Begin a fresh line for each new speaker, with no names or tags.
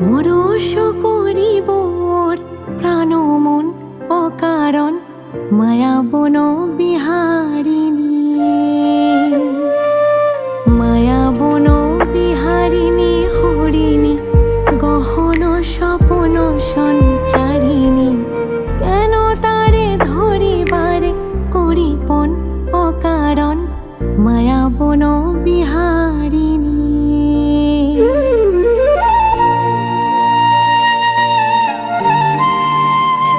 পরশ করিব ওর প্রাণমন অকারণ মায়াবন বিহারিণী। মায়া বিহারিণী, হরিণী, গহন সপন সঞ্চারিণী, কেন তারে ধরিবারে করিপন অকারণ মায়াবন বিহার